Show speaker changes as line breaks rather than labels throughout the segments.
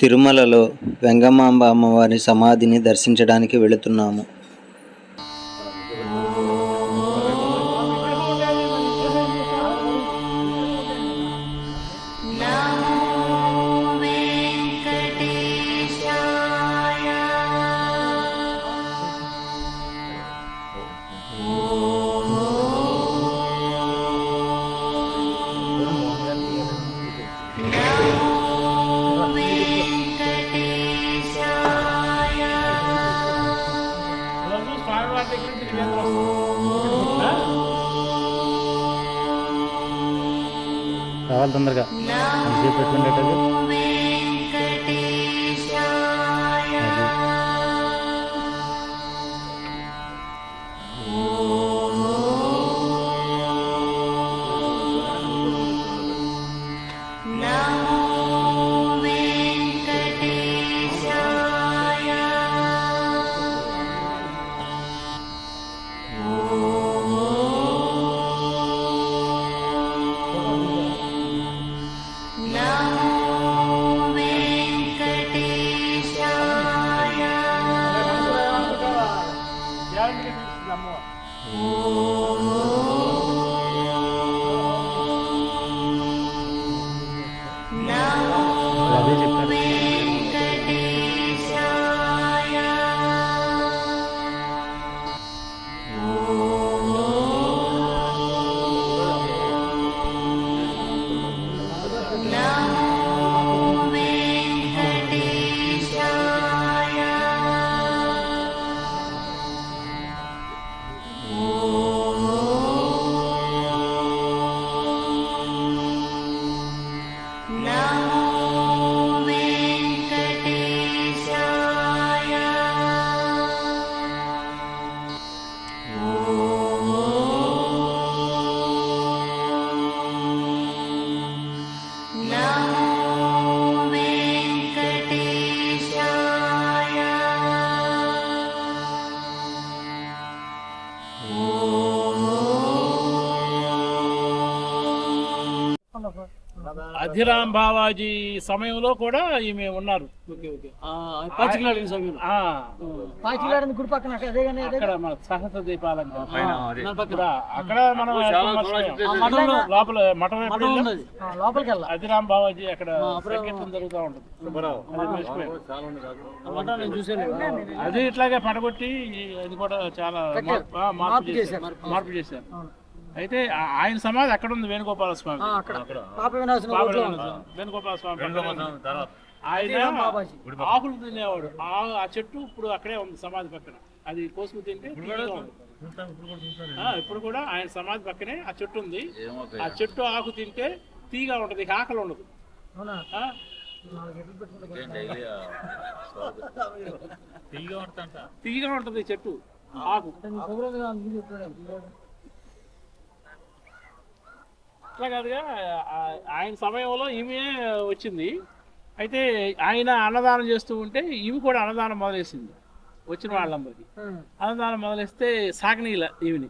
తిరుమలలో వెంగమాంబ అమ్మవారి సమాధిని దర్శించడానికి వెళుతున్నాము.
రావాలి తొందరగా. ఎంతసేపు
Дай
мне домой.
అధిరామ్ బావాజీ సమయంలో కూడా ఈమె ఉన్నారు.
గుడి పక్కన
అక్కడ మన సహస్ర దీపాలంకరణ అక్కడ మనం లోపల మఠం
లోపలికి
అధిరామ్ బావాజీ అక్కడ జరుగుతూ ఉంటుంది. అది ఇట్లాగే పడగొట్టి అది కూడా చాలా. మార్పు- చేశారు. మార్పు చేశారు. అయితే ఆయన సమాధి అక్కడ ఉంది వేణుగోపాల స్వామి. వేణుగోపాల స్వామి. ఆయన. ఆకులు తినేవాడు. ఆ- చెట్టు ఇప్పుడు అక్కడే ఉంది సమాధి పక్కన. అది కోసుకు తింటే ఇప్పుడు కూడా ఆయన సమాధి పక్కనే ఆ చెట్టు ఉంది. ఆ చెట్టు ఆకు తింటే తీగా ఉంటది ఆకలి ఉండదు.
అవునా?
ఆ?
నాలుగు ఎట్లు పెట్టుకుంటే
తీగా ఉంటది చెట్టు ఆకు. అట్లా కాదుగా ఆయన సమయంలో ఈమె వచ్చింది. అయితే ఆయన అన్నదానం చేస్తూ ఉంటే ఈమె కూడా అన్నదానం మొదలేసింది వచ్చిన వాళ్ళందరికీ. అన్నదానం మొదలేస్తే సాగనీల ఈమెని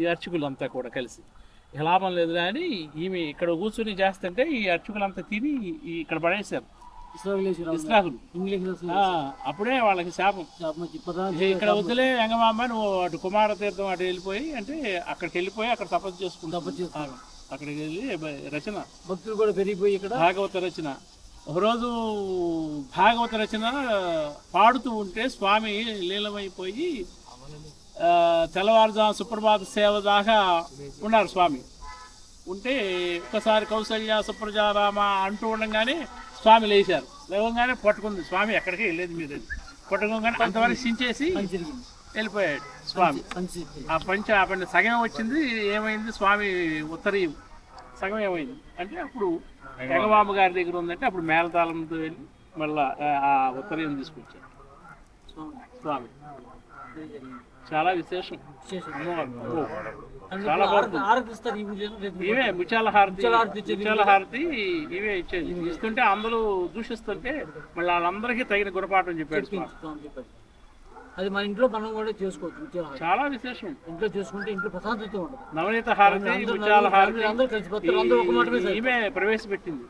ఈ అర్చకులంతా కూడా కలిసి. లాభం లేదు కానీ ఈమె ఇక్కడ కూర్చుని చేస్తుంటే ఈ అర్చకులంతా తిని ఇక్కడ పడేశారు. ఇస్లాకులు అప్పుడే వాళ్ళకి శాపం. ఇక్కడ వద్దులే ఎంగమాంబ నువ్వు అటు కుమార తీర్థం అటు వెళ్ళిపోయి అంటే అక్కడికి వెళ్ళిపోయి అక్కడ తపస్సు చేసుకుంటా
తపస్సు చేసుకుంటా.
అక్కడికి వెళ్ళి రచన.
భక్తులు కూడా పెరిగిపోయి ఇక్కడ.
భాగవత రచన. ఒకరోజు భాగవత రచన పాడుతూ ఉంటే స్వామి లీలమైపోయి ఆ, తెల్లవారుజాము సుప్రభాత సేవ దాకా ఉన్నారు స్వామి. ఉంటే ఒక్కసారి కౌసల్య సుప్రజారామ అంటూ ఉండగానే స్వామి లేచారు. లేవగానే పట్టుకుంది. స్వామి ఎక్కడికి వెళ్ళేది మీరు పట్టుకోగానే అంతవరకు సించేసి వెళ్ళిపోయాడు స్వామి. ఆ పంచ ఆ పంచ సగం వచ్చింది ఏమైంది స్వామి ఉత్తరీయం. సగం ఏమైంది? అంటే అప్పుడు జగబాబు గారి దగ్గర ఉందంటే అప్పుడు మేళతాళంతో వెళ్ళి మళ్ళా ఆ- ఉత్తరీయం తీసుకొచ్చారు. స్వామి. చాలా విశేషం. చాలా ఇవే ముత్యాల హారతి
ముత్యాల హారతి
ఇవే ఇచ్చేది. ఇస్తుంటే అందరూ దూషిస్తుంటే మళ్ళీ వాళ్ళందరికీ తగిన గుణపాఠం చెప్పాడు.
అది మన ఇంట్లో మనం కూడా చేసుకోవచ్చు
చాలా విశేషం.
ఇంట్లో చేసుకుంటే ఇంట్లో ప్రశాంతత ఉండదు.
నవనీత హారతి
అందరూ అందరూ ఒక మాట
ఈమె ప్రవేశపెట్టింది.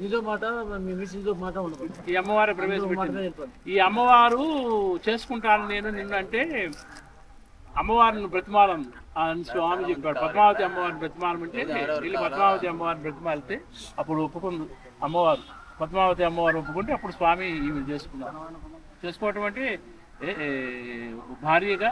నీతో మాట మీ మాట ఉండదు.
ఈ అమ్మవారి ప్రవేశపెట్టింది. ఈ అమ్మవారు చేసుకుంటాను నేను నిన్నంటే అమ్మవారిని బ్రతిమాలను. అని స్వామి చెప్పాడు పద్మావతి అమ్మవారిని బ్రతిమాలమంటే వెళ్ళి పద్మావతి అమ్మవారిని బ్రతిమాలితే అప్పుడు ఒప్పుకుంది అమ్మవారు. పద్మావతి అమ్మవారు ఒప్పుకుంటే అప్పుడు స్వామి ఈమె చేసుకున్నారు చేసుకోవటం అంటే उभारिएगा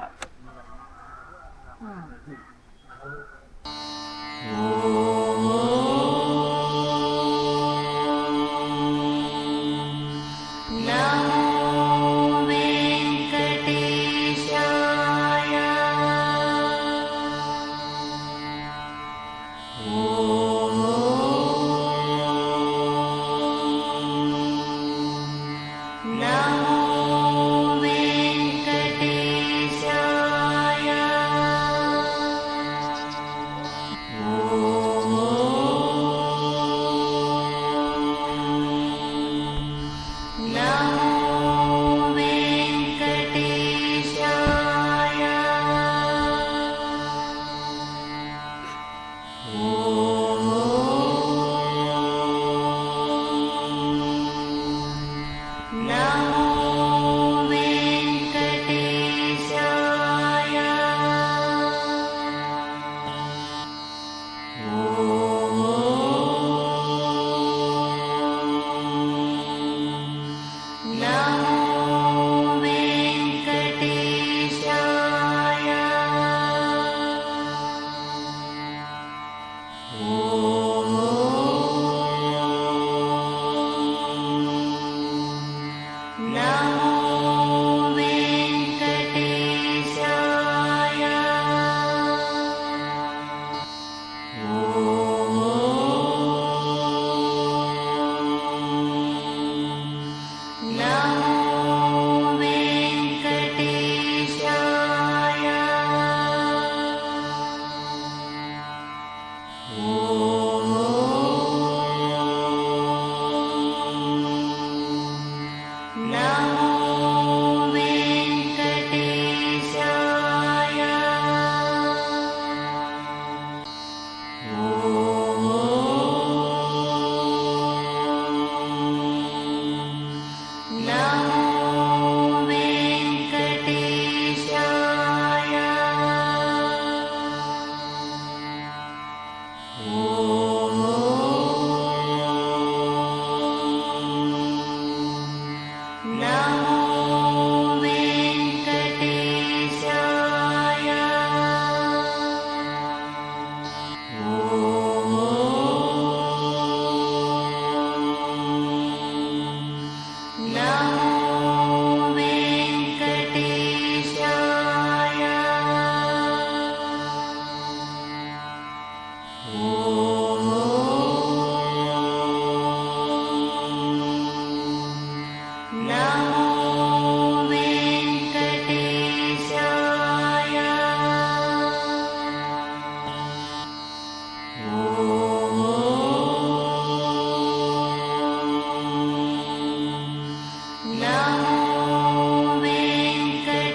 Oh.
No.